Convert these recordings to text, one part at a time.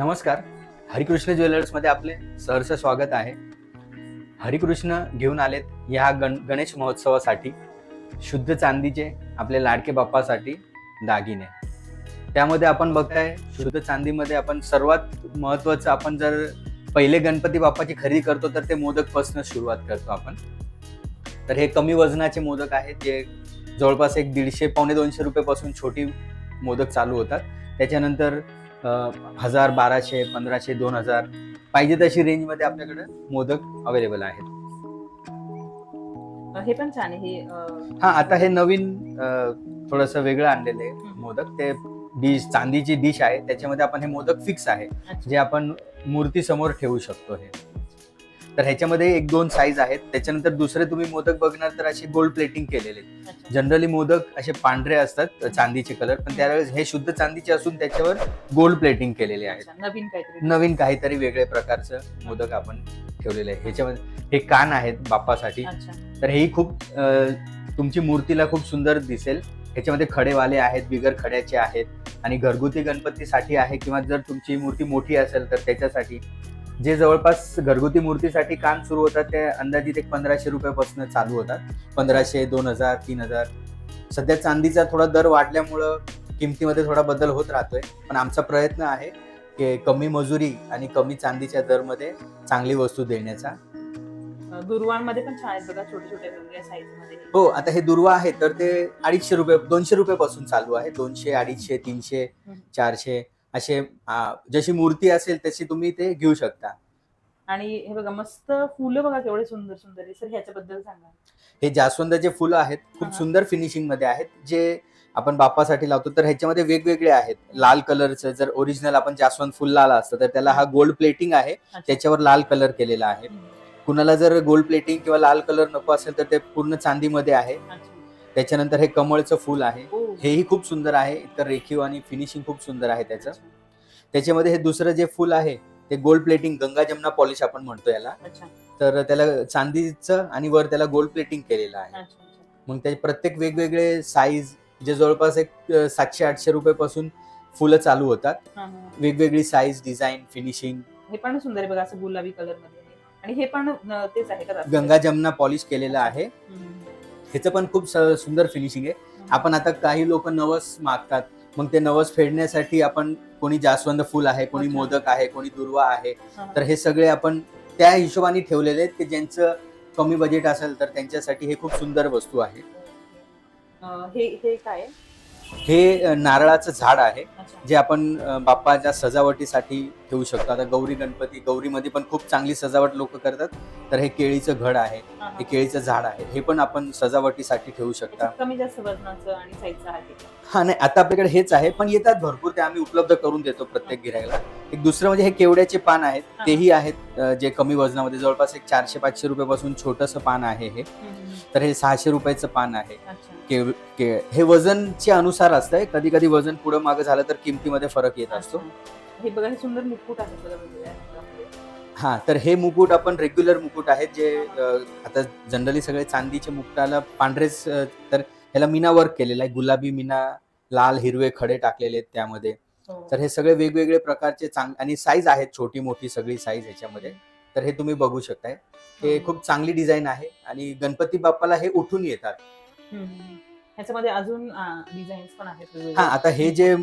नमस्कार. हरिकृष्ण ज्वेलर्समध्ये आपले सहर्ष स्वागत आहे. हरिकृष्ण घेऊन आलेत या गण गणेश महोत्सवासाठी शुद्ध चांदीचे आपल्या लाडके बाप्पासाठी दागिने. त्यामध्ये आपण बघताय शुद्ध चांदीमध्ये आपण सर्वात महत्त्वाचं आपण जर पहिले गणपती बाप्पाची खरेदी करतो तर ते मोदकपासून सुरुवात करतो आपण. तर हे कमी वजनाचे मोदक आहेत जे जवळपास एक दीडशे पावणे दोनशे रुपयेपासून छोटी मोदक चालू होतात. त्याच्यानंतर हजार बाराशे पंधराशे दोन हजार. पाहिजे तशी रेंजमध्ये आपल्याकडे मोदक अवेलेबल आहेत. हे पण छान आहे. हे हा आता हे नवीन थोडस वेगळं आणलेलं आहे मोदक. ते डिश चांदीची डिश आहे. त्याच्यामध्ये आपण हे मोदक फिक्स आहे. जे आपण मूर्ती समोर ठेवू शकतो हे. तर ह्याच्यामध्ये एक दोन साईज आहेत. त्याच्यानंतर दुसरे तुम्ही मोदक बघणार तर असे गोल्ड प्लेटिंग केलेले. जनरली मोदक असे पांढरे असतात चांदीचे कलर पण त्यावेळेस हे शुद्ध चांदीचे असून त्याच्यावर गोल्ड प्लेटिंग केलेले आहेत. नवीन काहीतरी. नवीन काहीतरी वेगळे प्रकारचं मोदक आपण ठेवलेले आहे. ह्याच्यामध्ये हे कान आहेत बाप्पासाठी. तर हेही खूप तुमची मूर्तीला खूप सुंदर दिसेल. ह्याच्यामध्ये खडेवाले आहेत बिगर खड्याचे आहेत आणि घरगुती गणपतीसाठी आहे किंवा जर तुमची मूर्ती मोठी असेल तर त्याच्यासाठी जे जवळपास घरगुती मूर्तीसाठी कान सुरू होतात ते अंदाजित एक पंधराशे रुपयापासून चालू होतात. पंधराशे दोन हजार तीन हजार. सध्या चांदीचा थोडा दर वाढल्यामुळं किमतीमध्ये थोडा बदल होत राहतोय. पण आमचा प्रयत्न आहे की कमी मजुरी आणि कमी चांदीच्या दरमध्ये चांगली वस्तू देण्याचा. दुर्वांमध्ये पण छान आहेत बघा छोटे छोटे वेगवेगळ्या साईजमध्ये. हो आता हे दुर्वा आहे तर ते अडीचशे रुपये दोनशे रुपयापासून चालू आहे. दोनशे अडीचशे तीनशे. चारशे. असे जशी मूर्ती असेल तशी तुम्ही ते घेऊ शकता. आणि हे बघा मस्त फुलं बघा केवढे सुंदर सुंदर आहे सर ह्याच्याबद्दल सांगा. हे जास्वंदाचे फुलं आहेत. खूप. सुंदर फिनिशिंगमध्ये आहेत. जे आपण बाप्पासाठी लावतो तर ह्याच्यामध्ये वेगवेगळे आहेत. लाल कलरचं जर ओरिजिनल आपण जास्वंद फुल लाल असतं तर त्याला हा गोल्ड प्लेटिंग आहे. त्याच्यावर लाल कलर केलेला आहे. कुणाला जर गोल्ड प्लेटिंग किंवा लाल कलर नको असेल तर ते पूर्ण चांदीमध्ये आहे. त्याच्यानंतर हे कमळचं फुल आहे ओ. हेही खूप सुंदर आहे इतकं रेखीव आणि फिनिशिंग खूप सुंदर आहे त्याचं त्याच्यामध्ये हे दुसरं जे फुल आहे ते gold plating Ganga Jamuna polish आपण म्हणतो याला तर त्याला चांदीचं आणि वर त्याला गोल्ड प्लेटिंग केलेलं आहे. मग ते प्रत्येक वेगवेगळे साईज जे जवळपास एक सातशे आठशे रुपयापासून फुलं चालू होतात हा, हा. वेगवेगळी साईज डिझाईन फिनिशिंग हे पण सुंदर आहे बघा असं गुलाबी कलरमध्ये. आणि हे पण तेच आहे गंगा जमुना पॉलिश केलेलं आहे. ह्याचं पण खूप सुंदर फिनिशिंग आहे आपण आता काही लोक नवस मागतात मग ते नवस फेडण्यासाठी आपण कोणी जास्वंद फुल आहे कोणी. मोदक आहे कोणी दुर्वा आहे. तर हे सगळे आपण त्या हिशोबाने ठेवलेले आहेत की ज्यांचं कमी बजेट असेल तर त्यांच्यासाठी हे खूप सुंदर वस्तू आहे हे हे काय आहे? हे नारळाचं झाड आहे जे आपण बाप्पाच्या सजावटीसाठी ठेवू शकतो. आता गौरी गणपती गौरीमध्ये पण खूप चांगली सजावट लोक करतात. तर हे केळीचं घड आहे हा, केळीचं झाड आहे हे पण आपण सजावटीसाठी ठेवू शकता. कमी जास्त वजनाचं आणि साईजचं आहे. हा नाही आता आपल्याकडे हेच आहे पण येतात भरपूर ते आम्ही उपलब्ध करून देतो प्रत्येक गिरायला एक दुसरं म्हणजे हे केवड्याचे पान आहेत हा. तेही आहेत अ, जे कमी वजनामध्ये जवळपास एक चारशे पाचशे रुपयापासून छोटंसं पान आहे हे. तर हे सहाशे रुपयाचं पान आहे अच्छा केव के हे वजनच्या अनुसार असतंय कधी कधी वजन पुढं मागं झालं तर किमतीमध्ये फरक येत असतो अच्छा. हे बघा हे सुंदर मुकुट आहे बघा वेगवेगळ्या रंगामध्ये. हा तर हे मुकुट आपण रेग्युलर मुकुट आहेत जे अ, आता जनरली सगळे चांदीचे मुकुटाला पांढरेच अ, तर ह्याला मीना वर्क केलेला आहे. गुलाबी मीना लाल हिरवे खडे टाकलेले आहेत त्यामध्ये. हो. तर हे सगळे वेगवेगळे प्रकारचे चांग आणि साईज आहेत. छोटी मोठी सगळी साईज ह्याच्यामध्ये. तर हे तुम्ही बघू शकताय. हे. खूप चांगली डिझाईन आहे. आणि गणपती बाप्पाला हे उठून येतात. ह्याच्यामध्ये अजून डिझाईन्स पण आहेत वेगवेगळे. हा आता हे जे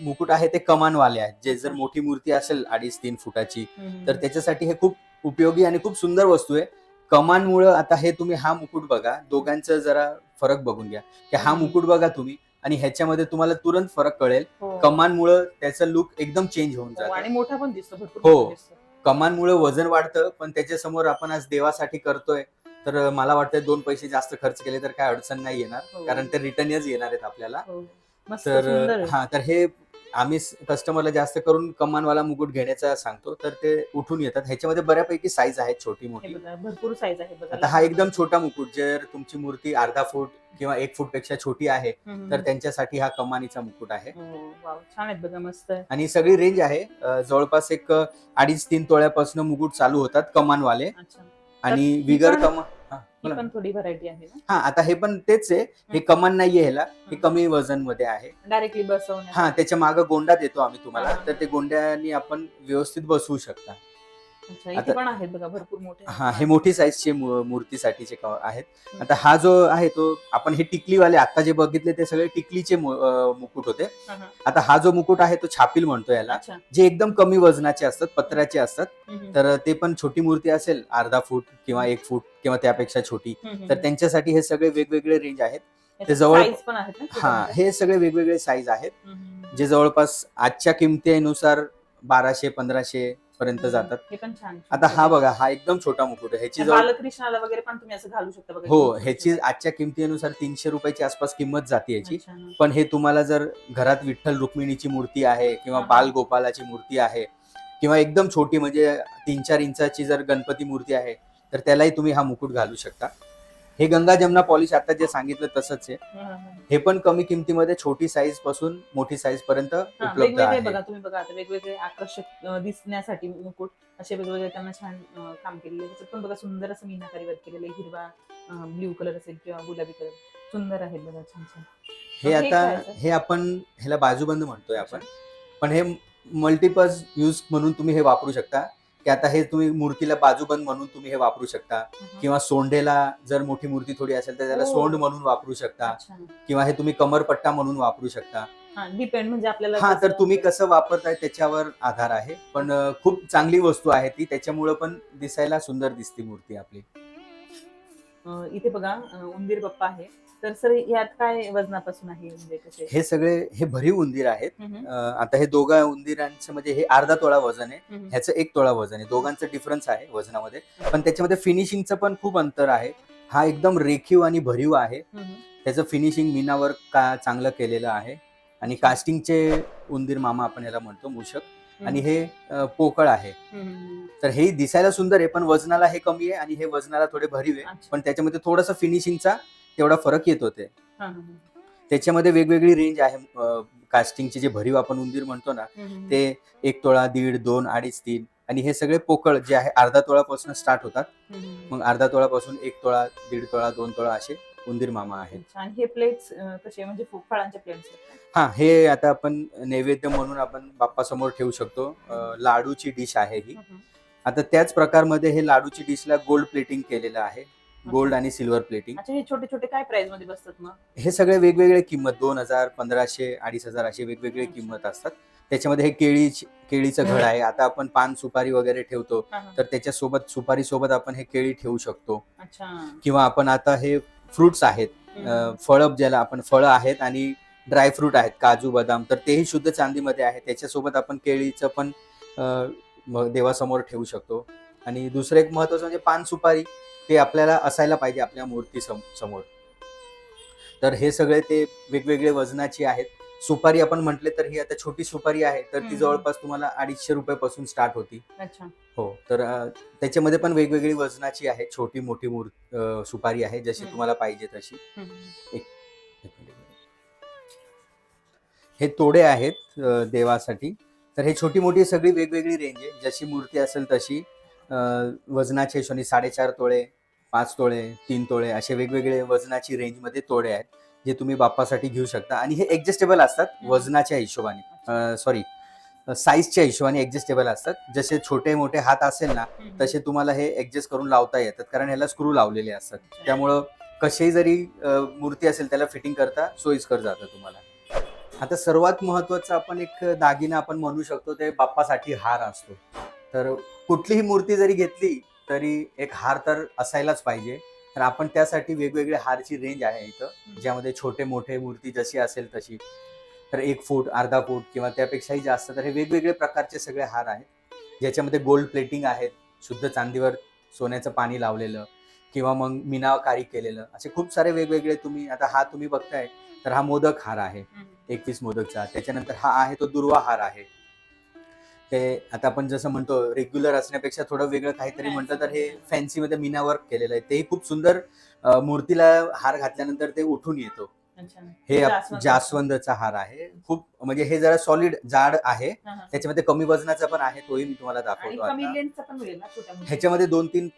मुकुट आहे ते कमानवाले आहेत. जे जर मोठी मूर्ती असेल अडीच तीन फुटाची तर त्याच्यासाठी हे खूप उपयोगी आणि खूप सुंदर वस्तू आहे. कमानमुळं आता हे तुम्ही हा मुकुट बघा दोघांचं जरा फरक बघून घ्या की हा. मुकुट बघा तुम्ही आणि ह्याच्यामध्ये तुम्हाला तुरंत फरक कळेल हो. कमानमुळं त्याचं लुक एकदम चेंज होऊन हो, जातं आणि मोठा पण दिसतो भरपूर हो. मोठा दिसतो. कमानमुळे वजन वाढतं पण त्याच्यासमोर आपण आज देवासाठी करतोय तर मला वाटतं दोन पैसे जास्त खर्च केले तर काय अडचण नाही येणार हो. कारण ते रिटर्नच येणार आहेत आपल्याला हो. मस्त तर आहे. हा तर हे आम्ही कस्टमरला जास्त करून कमानवाला मुकुट घेण्याचा सांगतो तर ते उठून येतात. ह्याच्यामध्ये बऱ्यापैकी साईज आहे छोटी मोठी भरपूर साईज आहे आता हा एकदम छोटा मुकुट जर तुमची मूर्ती अर्धा फूट किंवा एक फूटपेक्षा छोटी आहे तर त्यांच्यासाठी हा कमानीचा मुकुट आहे. हो, छान आहेत बघा मस्त. आणि सगळी रेंज आहे. जवळपास एक अडीच तीन तोळ्यापासून मुकुट चालू होतात कमानवाले. आणि विगर पण- बोला. पण थोडी व्हरायटी आहे ना? हा आता हे पण तेच आहे. हे कमान नाहीये ह्याला. हे कमी वजनमध्ये आहे. डायरेक्टली बसवण्या हा त्याच्यामागे गोंडा देतो आम्ही तुम्हाला. हा. तर ते गोंड्यानी आपण व्यवस्थित बसवू शकता. आता- पण आहेत बघा भरपूर मोठे हा हे मोठी साईजचे मूर्तीसाठीचे आहेत. आता हा जो आहे तो आपण हे टिकलीवाले आता जे बघितले ते सगळे टिकलीचे मुकुट होते. आता हा जो मुकुट आहे तो छापील म्हणतो याला. जे एकदम कमी वजनाचे असतात पत्र्याचे असतात तर ते पण छोटी मूर्ती असेल अर्धा फूट किंवा एक फूट किंवा त्यापेक्षा छोटी. तर त्यांच्यासाठी हे सगळे वेगवेगळे रेंज आहेत. ते जवळ- हा? हे सगळे वेगवेगळे साईज आहेत. जे जवळपास आजच्या किमतीनुसार बाराशे पंधराशे पर्यंत जातात हे पण छान आता हा बघा हा एकदम छोटा मुकुट आहे ह्याची जवळ बालकृष्णाला वगैरे पण तुम्ही असं घालू शकता बघा हो. ह्याची आजच्या किमतीनुसार तीनशे रुपयाची आसपास किंमत जाते याची अच्छा. पण हे तुम्हाला जर घरात विठ्ठल रुक्मिणीची मूर्ती आहे किंवा हा. बाल गोपालाची मूर्ती आहे किंवा एकदम छोटी म्हणजे तीन चार इंचाची जर गणपती मूर्ती आहे तर त्यालाही तुम्ही हा मुकुट घालू शकता हे गंगा जमना पॉलिश आता जे सांगितलं तसंच आहे. हा, पण कमी किमतीमध्ये छोटी साईजपासून मोठी साईज पर्यंत उपलब्ध वेगवेगळे आहे. बघा तुम्ही बघा आता वेगवेगळे आकर्षक अं, दिसण्यासाठी मुकुट असे वेगवेगळे त्यांना छान अं, काम केलेले आहे. त्याच्यात पण बघा सुंदर असं मीनाकारी वर्क केलेलं आहे. हिरवा ब्ल्यू कलर असेल किंवा गुलाबी कलर सुंदर आहेत बघा छान छान. हे हे आता काय असं? हे आपण ह्याला बाजूबंद म्हणतोय आपण. पण हे मल्टिपर्ज यूज म्हणून तुम्ही हे वापरू शकता. की आता हे तुम्ही मूर्तीला बाजूबंद म्हणून तुम्ही हे वापरू शकता. किंवा सोंडेला जर मोठी मूर्ती थोडी असेल तर त्याला हो. सोंड म्हणून वापरू शकता. किंवा हे तुम्ही कमरपट्टा म्हणून वापरू शकता. हा डिपेंड म्हणजे आपल्याला हा तर तुम्ही कसं वापरताय त्याच्यावर आधार आहे. पण खूप चांगली वस्तू आहे ती. त्याच्यामुळं पण दिसायला सुंदर दिसते मूर्ती आपली. इथे बघा उंदीर बाप्पा आहे. तर सर यात काय वजनापासून आहे म्हणजे कसे? हे सगळे हे भरीव उंदीर आहेत. अं, आता हे दोघा उंदिरांचं म्हणजे हे अर्धा तोळा वजन आहे. हम्म. ह्याचं एक तोळा वजन आहे. दोघांचं डिफरन्स आहे वजनामध्ये. पण त्याच्यामध्ये फिनिशिंगचं पण खूप अंतर आहे. हा एकदम रेखीव आणि भरीव आहे. हम्म, त्याचं फिनिशिंग मीनावर का चांगलं केलेलं आहे. आणि कास्टिंगचे उंदीर मामा आपण याला म्हणतो मूषक. आणि हे अं, पोकळ आहे. हम्म. तर हे दिसायला सुंदर आहे पण वजनाला हे कमी आहे आणि हे वजनाला थोडे भरीव आहे. अच्छा. पण त्याच्यामध्ये थोडासा फिनिशिंगचा तेवढा फरक येत होते. त्याच्यामध्ये वेगवेगळी रेंज आहे कास्टिंगचे जे भरीव आपण उंदीर म्हणतो ना. ते एक तोळा दीड दोन अडीच तीन आणि हे सगळे पोकळ जे आहे अर्धा तोळापासून स्टार्ट होतात. मग अर्धा तोळापासून एक तोळा दीड तोळा दोन तोळा असे उंदीर मामा आहेत. आणि हे प्लेट्स कसे म्हणजे फु- फळांचे प्लेट्स हा हे आता आपण नैवेद्य म्हणून आपण बाप्पा समोर ठेवू शकतो लाडूची डिश आहे ही आता त्याच प्रकारमध्ये हे लाडूची डिशला गोल्ड प्लेटिंग केलेलं आहे गोल्ड आणि सिल्वर प्लेटिंग. अच्छा हे छोटे छोटे काय प्राइसमध्ये बसतात मग? हे सगळे वेगवेगळे किंमत दोन हजार पंधराशे अडीच हजार असे वेगवेगळे अच्छा. किंमत असतात. त्याच्यामध्ये हे केळी केळीचं घड आहे. आता आपण पान सुपारी वगैरे ठेवतो हा, हा. तर त्याच्यासोबत सुपारी सोबत आपण हे केळी ठेवू शकतो. अच्छा. किंवा आपण आता हे फ्रुट्स आहेत. हम्म. फळं ज्याला आपण फळं आहेत आणि ड्रायफ्रूट आहेत काजू बदाम तर तेही शुद्ध चांदीमध्ये आहे. त्याच्यासोबत आपण केळीचं पण अं, म- देवासमोर ठेवू शकतो. आणि दुसरं एक महत्वाचं म्हणजे पान सुपारी. ते आपल्याला असायला पाहिजे आपल्या मूर्ती सम- समोर. तर हे सगळे ते वेगवेगळे वजनाची आहेत. सुपारी आपण म्हटले तर ही आता छोटी सुपारी आहे तर ती. जवळपास तुम्हाला अडीचशे रुपयापासून स्टार्ट होती. अच्छा. हो तर त्याच्यामध्ये पण वेगवेगळी वजनाची आहे. छोटी मोठी मूर अं, सुपारी आहे जशी. तुम्हाला पाहिजे तशी. हम्म. हे तोडे आहेत देवासाठी. तर हे छोटी मोठी सगळी वेगवेगळी रेंज आहे. जशी मूर्ती असेल तशी वजनाच्या हिशोबाने साडेचार तोळे पाच तोळे तीन तोळे असे वेगवेगळे वजनाची रेंजमध्ये तोडे आहेत जे तुम्ही बाप्पासाठी घेऊ शकता. आणि हे ऍडजस्टेबल असतात. वजनाच्या हिशोबाने. सॉरी साईजच्या हिशोबाने ऍडजस्टेबल असतात. जसे छोटे मोठे हात असेल ना. तसे तुम्हाला हे ऍडजस्ट करून लावता येतात. कारण ह्याला स्क्रू लावलेले असतात. त्यामुळं कशीही जरी मूर्ती असेल त्याला फिटिंग करता सोयीस्कर जातं तुम्हाला. आता सर्वात महत्वाचं आपण एक दागिना आपण म्हणू शकतो ते बाप्पासाठी हार असतो. तर कुठलीही मूर्ती जरी घेतली तरी एक हार तर असायलाच पाहिजे. तर आपण त्यासाठी वेगवेगळे हारची रेंज आहे इथं. ज्यामध्ये छोटे मोठे मूर्ती जशी असेल तशी. तर एक फूट अर्धा फूट किंवा त्यापेक्षाही जास्त तर हे वेगवेगळे प्रकारचे सगळे हार आहेत. ज्याच्यामध्ये गोल्ड प्लेटिंग आहेत शुद्ध चांदीवर सोन्याचं पाणी लावलेलं किंवा मग मीनाकारी केलेलं. असे खूप सारे वेगवेगळे तुम्ही आता हा तुम्ही बघताय तर हा मोदक हार आहे. एकवीस मोदकचा. त्याच्यानंतर हा आहे तो दुर्वा हार आहे. ते आता आपण जसं म्हणतो रेग्युलर असण्यापेक्षा थोडं वेगळं काहीतरी म्हटलं तर हे मध्ये. फॅन्सी मध्ये मीना वर्क केलेलं आहे. तेही खूप सुंदर मूर्तीला हार घातल्यानंतर ते उठून येतो. हे जास्वंद. जास्वंदचा हार आहे. खूप म्हणजे हे जरा सॉलिड जाड आहे. त्याच्यामध्ये कमी वजनाचा पण आहे तोही मी तुम्हाला दाखवतो? ह्याच्यामध्ये दोन तीन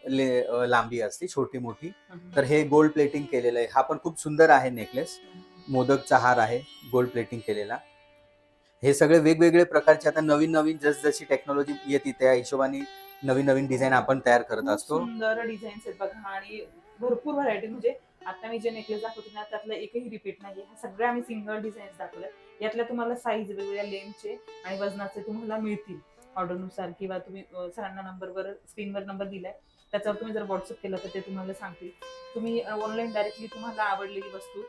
लांबी असते छोटी मोठी. तर हे गोल्ड प्लेटिंग केलेलं आहे. हा पण खूप सुंदर आहे नेकलेस मोदकचा हार आहे गोल्ड प्लेटिंग केलेला. हे सगळे वेगवेगळे प्रकारचे आता नवीन नवीन जस जशी टेक्नॉलॉजी येते त्या हिशोबाने नवीन नवीन डिझाईन आपण तयार करत असतो. सुंदर डिझाईन्स आहेत बघा. आणि भरपूर व्हरायटी म्हणजे आता मी जे नेकलेस दाखवते ना त्यातलं एकही रिपीट ह्या सगळ्या आम्ही सिंगल डिझाईन्स दाखवल्या यातल्या तुम्हाला साईज वेगवेगळ्या लेंथचे आणि वजनाचे तुम्हाला मिळतील. ऑर्डरनुसार किंवा तुम्ही सरांना नंबरवर स्क्रीनवर नंबर दिलाय. त्याच्यावर तुम्ही जर व्हॉट्सअप केलं तर ते तुम्हाला सांगतील तुम्ही ऑनलाईन डायरेक्टली तुम्हाला आवडलेली वस्तू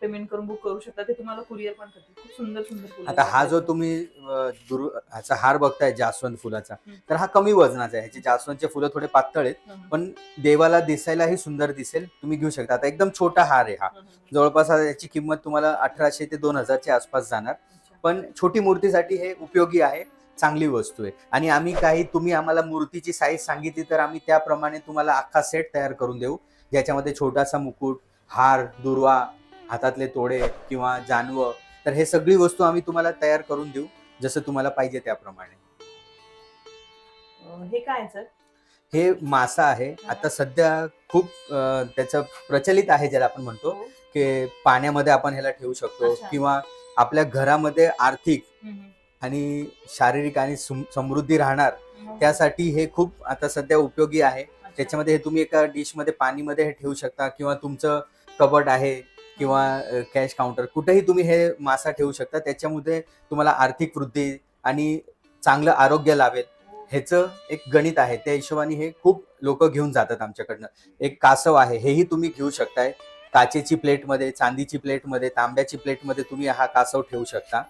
पेमेंट करून बुक करू शकता ते तुम्हाला कुरिअर पण करतील खूप सुंदर सुंदर फुलं आता हा. जो तुम्ही ह्याचा हार बघताय जास्वंद फुलाचा. तर हा कमी वजनाचा आहे ह्याचे जास्वंदचे फुलं थोडे पातळ आहेत. पण देवाला दिसायलाही सुंदर दिसेल तुम्ही घेऊ शकता आता एकदम छोटा हार आहे हा. जवळपास याची किंमत तुम्हाला अठराशे ते दोन हजारच्या आसपास जाणार. पण छोटी मूर्तीसाठी हे उपयोगी आहे चांगली वस्तू आहे आणि आम्ही काही तुम्ही आम्हाला मूर्तीची साईज सांगितली तर आम्ही त्याप्रमाणे तुम्हाला अख्खा सेट तयार करून देऊ ज्याच्यामध्ये छोटासा मुकुट हार दुर्वा हातातले तोडे किंवा जानवं तर हे सगळी वस्तू आम्ही तुम्हाला तयार करून देऊ जसं तुम्हाला पाहिजे त्याप्रमाणे हे काय सर हे मासा आहे आता सध्या खूप त्याचं प्रचलित आहे ज्याला आपण म्हणतो हो. की पाण्यामध्ये आपण ह्याला ठेवू शकतो. किंवा आपल्या घरामध्ये आर्थिक. आणि शारीरिक आणि सम- समृद्धी राहणार हं. त्यासाठी हे खूप आता सध्या उपयोगी आहे. त्याच्यामध्ये हे तुम्ही एका डिशमध्ये पाणीमध्ये हे ठेवू शकता किंवा तुमचं कबड आहे किंवा कॅश काउंटर कुठेही तुम्ही हे मासा ठेवू शकता. त्याच्यामध्ये तुम्हाला आर्थिक वृद्धी आणि चांगलं आरोग्य लाभेल ह्याचं एक गणित आहे. त्या हिशोबाने हे खूप लोक घेऊन जातात आमच्याकडनं. एक कासव आहे हेही तुम्ही घेऊ शकताय. काचेची प्लेटमध्ये चांदीची प्लेटमध्ये तांब्याची प्लेटमध्ये तुम्ही हा कासव ठेवू शकता.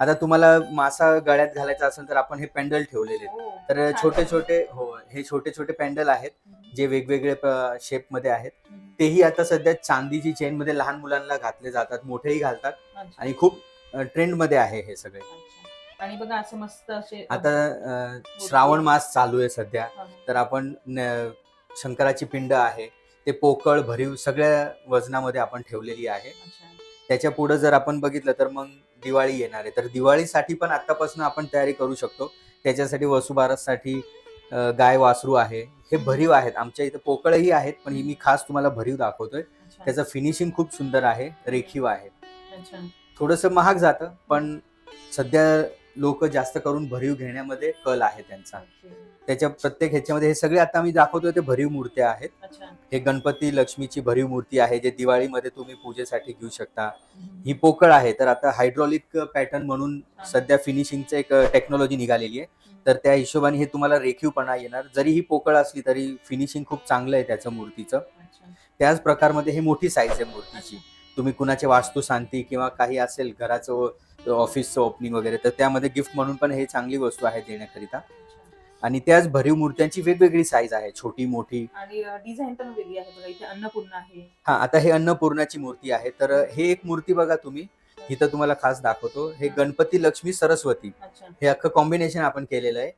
आता तुम्हाला मासा गळ्यात घालायचा असेल तर आपण हे पॅन्डल ठेवलेले आहेत. हो. तर. छोटे छोटे हो हे छोटे छोटे पॅन्डल आहेत जे वेगवेगळे शेपमध्ये आहेत. तेही आता सध्या चांदीची चेन मध्ये लहान मुलांना घातले जातात मोठेही घालतात. आणि खूप ट्रेंडमध्ये आहे हे सगळे. आणि बघा असं मस्त असे आता अं, श्रावण मास चालू आहे सध्या हा. तर आपण न- शंकराची पिंड आहे ते पोकळ भरीव सगळ्या वजनामध्ये आपण ठेवलेली आहे अच्छा. त्याच्या पुढे जर आपण बघितलं तर मग दिवाळी येणार आहे. तर दिवाळीसाठी पण आतापासून आपण तयारी करू शकतो. त्याच्यासाठी वसुबारससाठी गाय वासरू आहे. हे भरीव आहेत. आमच्या इथं पोकळही आहेत पण ही मी खास तुम्हाला भरीव दाखवतोय. त्याचं फिनिशिंग खूप सुंदर आहे. रेखीव आहे. थोडंसं महाग जातं पण सध्या लोक जास्त करून भरीव घेण्यामध्ये कल आहे त्यांचा. त्याच्या प्रत्येक ह्याच्यामध्ये हे सगळे आता मी दाखवतोय ते भरीव मूर्त्या आहेत. हे गणपती लक्ष्मीची भरीव मूर्ती आहे जे दिवाळीमध्ये तुम्ही पूजेसाठी घेऊ शकता हं. पोकळ आहे तर आता हायड्रॉलिक पॅटर्न म्हणून. सध्या फिनिशिंगचं एक टेक्नॉलॉजी निघालेली आहे. तर त्या हिशोबाने हे तुम्हाला रेखीवपणा येणार जरी ही पोकळ असली तरी फिनिशिंग खूप चांगलं आहे त्याचं मूर्तीचं. त्याच प्रकारमध्ये हे मोठी साईज आहे मूर्तीची. तुम्ही कुणाचे वास्तू शांती किंवा काही असेल घराचं ऑफिसचं ओपनिंग वगैरे. तर त्यामध्ये गिफ्ट म्हणून पण हे चांगली वस्तू आहे देण्याकरिता. आणि त्याच भरीव मूर्त्यांची वेगवेगळी साईज आहे. छोटी मोठी. आणि डिझाईन पण वेगळी आहे बघा. इथे अन्नपूर्णा आहे. हा आता हे अन्नपूर्णाची मूर्ती आहे. तर हे एक मूर्ती बघा तुम्ही. इथं तुम्हाला खास दाखवतो. हे गणपती लक्ष्मी सरस्वती. हे अख्खं कॉम्बिनेशन आपण केलेलं आहे.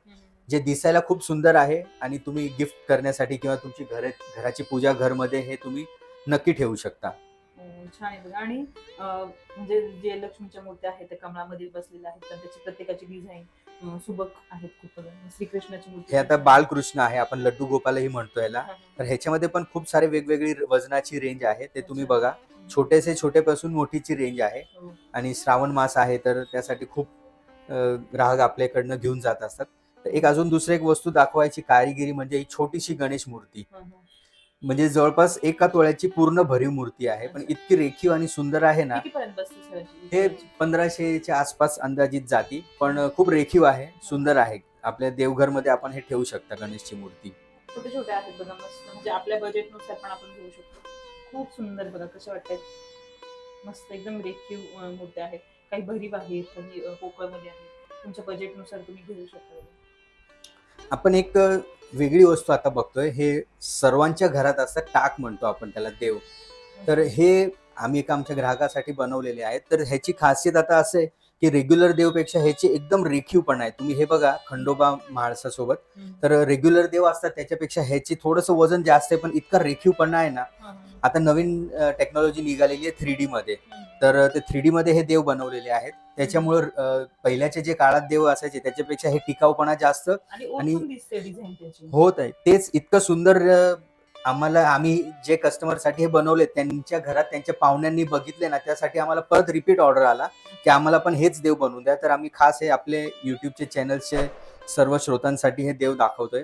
जे दिसायला खूप सुंदर आहे आणि तुम्ही गिफ्ट करण्यासाठी किंवा तुमची घर घराची पूजा घरमध्ये हे तुम्ही नक्की ठेवू शकता. छान आहे बघा आणि म्हणजे जे लक्ष्मीच्या मूर्त्या आहेत त्या कमळामध्ये बसलेल्या आहेत तर त्याची प्रत्येकाची डिझाईन सुबक आहेत खूप. श्रीकृष्णाची मूर्ती हे आता बालकृष्ण आहे आपण लड्डू गोपालही म्हणतो याला तर. ह्याच्यामध्ये पण खूप सारे वेगवेगळी वजनाची रेंज आहे ते तुम्ही. बघा छोटेसे छोटेपासून मोठीची रेंज आहे हो. आणि श्रावण मास आहे तर त्यासाठी खूप ग्राहक आपल्याकडनं घेऊन जात असतात तर एक अजून दुसरी एक वस्तू दाखवायची कारिगिरी म्हणजे ही छोटीशी गणेश मूर्ती. म्हणजे जवळपास एका तोळ्याची पूर्ण भरीव मूर्ती आहे पण इतकी रेखीव आणि सुंदर आहे ना? हे पंधराशेच्या आसपास अंदाजित जाती पण खूप रेखीव आहे सुंदर आहे. आपल्या देवघरमध्ये आपण हे ठेवू शकता गणेशची मूर्ती. छोटे छोटे आहेत बघा मस्त. म्हणजे आपल्या बजेटनुसार पण आपण घेऊ शकतो. खूप सुंदर बघा कसे वाटतात मस्त एकदम रेखीव मूर्त्या आहेत काही भरीव आहेत काही पोकळमध्ये आहेत. तुमच्या बजेटनुसार तुम्ही घेऊ शकता. आपण एक वेगळी वस्तू आता बघतोय. हे सर्वांच्या घरात असतं टाक म्हणतो आपण त्याला देव. तर हे आम्ही एका आमच्या ग्राहकासाठी बनवलेले आहेत. तर ह्याची खासियत आता असं आहे की रेग्युलर देवपेक्षा ह्याची एकदम रेखीवपणा आहे. तुम्ही हे बघा खंडोबा म्हाळसासोबत हम्म. तर रेग्युलर देव असतात त्याच्यापेक्षा ह्याची थोडंसं वजन जास्त आहे पण इतका रेखीवपणा आहे ना. आता नवीन टेक्नॉलॉजी निघालेली आहे थ्री डी मध्ये. तर ते थ्री डी मध्ये हे देव बनवलेले आहेत. त्याच्यामुळे पहिल्याचे जे काळात देव असायचे त्याच्यापेक्षा हे टिकाऊपणा जास्त आणि होत आहे. तेच इतकं सुंदर आम्हाला आम्ही जे कस्टमरसाठी हे बनवले त्यांच्या घरात त्यांच्या पाहुण्यांनी बघितले ना त्यासाठी आम्हाला परत रिपीट ऑर्डर आला की आम्हाला पण हेच देव बनवून द्या. तर आम्ही खास हे आपले युट्यूबचे चॅनल्सचे सर्व श्रोतांसाठी हे देव दाखवतोय.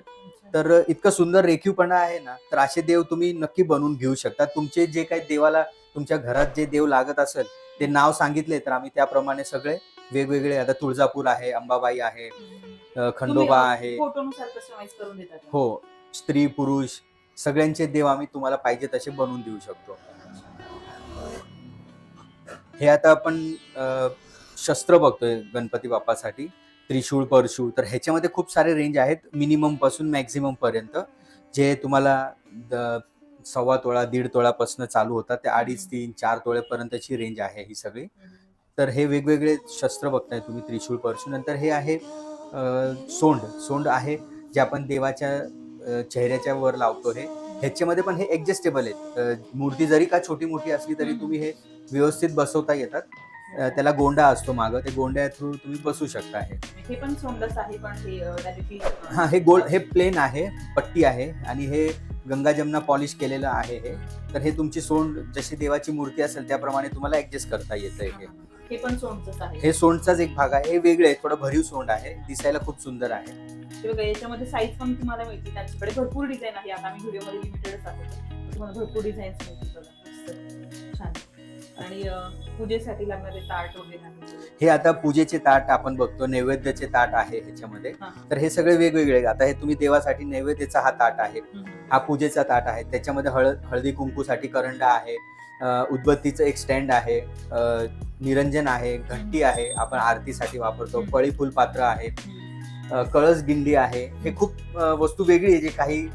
तर इतकं सुंदर रेखीवपणा आहे ना तर असे देव तुम्ही नक्की बनवून घेऊ शकता. तुमचे जे काही देवाला तुमच्या घरात जे देव लागत असेल ते नाव सांगितले तर आम्ही त्याप्रमाणे सगळे वेगवेगळे आता तुळजापूर आहे अंबाबाई आहे खंडोबा आहे? हो स्त्री पुरुष सगळ्यांचे देव आम्ही तुम्हाला पाहिजे तसे बनवून देऊ शकतो. हे आता आपण शस्त्र बघतोय गणपती बाप्पासाठी त्रिशूळ परशू तर ह्याच्यामध्ये खूप सारे रेंज आहेत मिनिममपासून मॅक्झिमम पर्यंत जे तुम्हाला सव्वा तोळा दीड तोळापासून चालू होतात. ते अडीच तीन चार तोळ्यापर्यंतची रेंज आहे ही सगळी. तर हे वेगवेगळे शस्त्र बघताय तुम्ही त्रिशूळ परशू नंतर हे आहे सोंड. सोंड आहे जे आपण देवाच्या चेहऱ्याच्या वर लावतो हे. ह्याच्यामध्ये पण हे ऍडजस्टेबल आहेत. मूर्ती जरी का छोटी मोठी असली तरी तुम्ही हे व्यवस्थित बसवता येतात. त्याला गोंडा असतो मागं. ते गोंड्या थ्रू तुम्ही बसू शकता हे. हे पण सोंडच आहे पण हे हा हे गोल्ड हे प्लेन आहे पट्टी आहे आणि हे गंगा जमना पॉलिश केलेलं आहे हे. तर हे तुमची सोंड जशी देवाची मूर्ती असेल त्याप्रमाणे तुम्हाला ऍडजस्ट करता येतं हे. हे पण सोंडच आहे. हे सोंडचाच एक भाग आहे. हे वेगळे आहे थोडं भरीव सोंड आहे. दिसायला खूप सुंदर आहे. बघा याच्यामध्ये साईज पण तुम्हाला मिळते त्यांच्याकडे भरपूर डिझाईन आहे. आता आम्ही व्हिडिओमध्ये लिमिटेडच आहे तुम्हाला भरपूर डिझाईन मिळतील बघा. छान. आणि पूजेसाठी लागणारे ताट वगैरे हे आता पूजेचे ताट आपण बघतो नैवेद्याचे ताट आहे ह्याच्यामध्ये. तर हे सगळे वेगवेगळे. आता हे तुम्ही देवासाठी नैवेद्याचा हा ताट आहे. हा पूजेचा ताट आहे त्याच्यामध्ये हळद हळदी कुंकूसाठी करंडा आहे उदबत्तीचं एक स्टँड आहे निरंजन आहे घंटी आहे आपण आरतीसाठी वापरतो. पळी फुलपात्र आहे कळस गिंडी आहे हे खूप वस्तू वेगळी आहे जे काही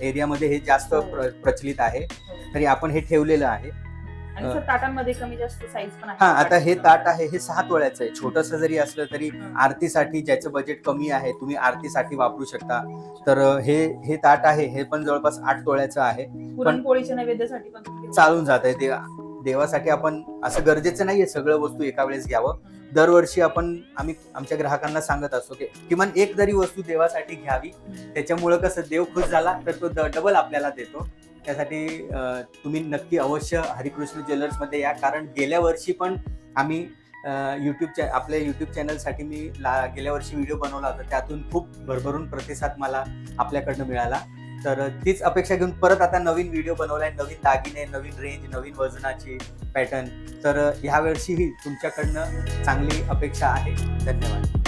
एरियामध्ये हे जास्त हो. प्र- प्रचलित आहे हो. तरी आपण हे ठेवलेलं आहे आणि सर ताटांमध्ये कमी जास्त साईज पण आहे. हा आता हे ताट आहे हे सहा तोळ्याचं आहे. छोटस जरी असलं तरी. आरतीसाठी ज्याचं बजेट कमी आहे तुम्ही आरतीसाठी वापरू शकता. तर हे हे ताट आहे हे पण जवळपास आठ तोळ्याचं आहे. पुरणपोळीच्या नैवेद्यासाठी पण चालून जात आहे ते देवासाठी आपण असं गरजेचं नाहीये सगळं वस्तू एका वेळेस घ्यावं. दरवर्षी आपण आम्ही आमच्या ग्राहकांना सांगत असतो की किमान एक जरी वस्तू देवासाठी घ्यावी त्याच्यामुळं कसं देव खुश झाला तर तो डबल आपल्याला देतो. त्यासाठी तुम्ही नक्की अवश्य हरिकृष्ण ज्वेलर्समध्ये या. कारण गेल्या वर्षी पण आम्ही युट्यूब आपल्या यूट्यूब चॅनलसाठी मी ला गेल्या वर्षी व्हिडिओ बनवला होता. त्यातून खूप भरभरून प्रतिसाद मला आपल्याकडनं मिळाला. तर तीच अपेक्षा घेऊन परत आता नवीन व्हिडिओ बनवलाय. नवीन दागिने नवीन रेंज नवीन वजनाची पॅटर्न तर ह्या वर्षीही तुमच्याकडनं चांगली अपेक्षा आहे. धन्यवाद.